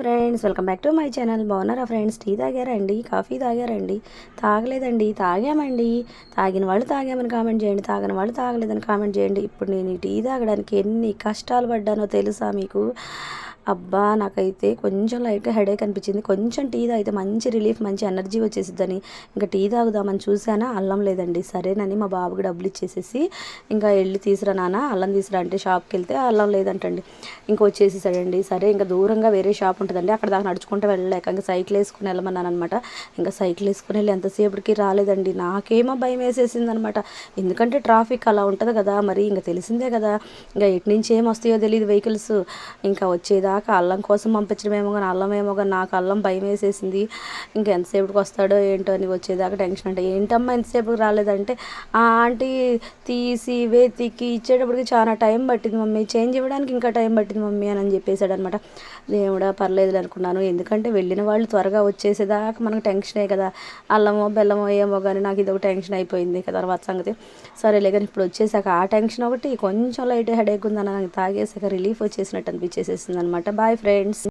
Friends welcome back to my channel. బాగున్నారా friends? Tea తాగారండి? Coffee తాగారండి? తాగలేదండి. తాగామండి. తాగిన వాళ్ళు తాగామని కామెంట్ చేయండి. తాగిన వాళ్ళు తాగలేదని కామెంట్ చేయండి. ఇప్పుడు నేను ఈ టీ తాగడానికి ఎన్ని కష్టాలు పడ్డానో తెలుసా మీకు? అబ్బా నాకైతే కొంచెం లైట్గా హెడేక్ అనిపించింది. కొంచెం టీ తాగితే మంచి రిలీఫ్ మంచి ఎనర్జీ వచ్చేసిద్దని. ఇంకా టీ తాగుదామని చూసానా అల్లం లేదండి. సరేనని మా బాబుకి డబ్బులు ఇచ్చేసేసి ఇంకా వెళ్ళి తీసురా నాన్న అల్లం తీసురా అంటే షాప్కి వెళ్తే అల్లం లేదంటండి. ఇంకా వచ్చేసేసాడండి. సరే ఇంకా దూరంగా వేరే షాప్ ఉంటుందండి. అక్కడ దాకా నడుచుకుంటూ వెళ్ళలేక ఇంకా సైకిల్ వేసుకుని వెళ్ళమన్నాను అనమాట ఇంకా సైకిల్ వేసుకుని వెళ్ళి ఎంతసేపటికి రాలేదండి. నాకేమో భయం వేసేసింది అనమాట ఎందుకంటే ట్రాఫిక్ అలా ఉంటుంది కదా మరి ఇంకా తెలిసిందే కదా. ఇంకా ఎటు నుంచి ఏం వస్తాయో తెలియదు వెహికల్స్ ఇంకా వచ్చేదా నాకు అల్లం కోసం పంపించడమేమో కానీ అల్లం ఏమో కానీ నాకు అల్లం భయం వేసేసింది. ఇంకెంతసేపుకి వస్తాడో ఏంటో అని వచ్చేదాకా టెన్షన్ అంటే ఏంటమ్మా ఎంతసేపు రాలేదంటే ఆ ఆంటీ తీసి వెతికి ఇచ్చేటప్పటికి చాలా టైం పట్టింది మమ్మీ చేంజ్ ఇవ్వడానికి ఇంకా టైం పట్టింది మమ్మీ అని అని చెప్పేశాడు అనమాట దేవుడా పర్లేదు అనుకున్నాను ఎందుకంటే వెళ్ళిన వాళ్ళు త్వరగా వచ్చేసేదాకా మనకు టెన్షనే కదా. అల్లమో బెల్లమో ఏమో కానీ నాకు ఇది ఒక టెన్షన్ అయిపోయింది తర్వాత సంగతి. సరేలే కానీ ఇప్పుడు వచ్చేసాక ఆ టెన్షన్ ఒకటి కొంచెం లైట్ హెడేక్ ఉందని నాకు తాగేసాక రిలీఫ్ వచ్చేసినట్టు అనిపించేసేసింది అనమాట బాయ్ ఫ్రెండ్స్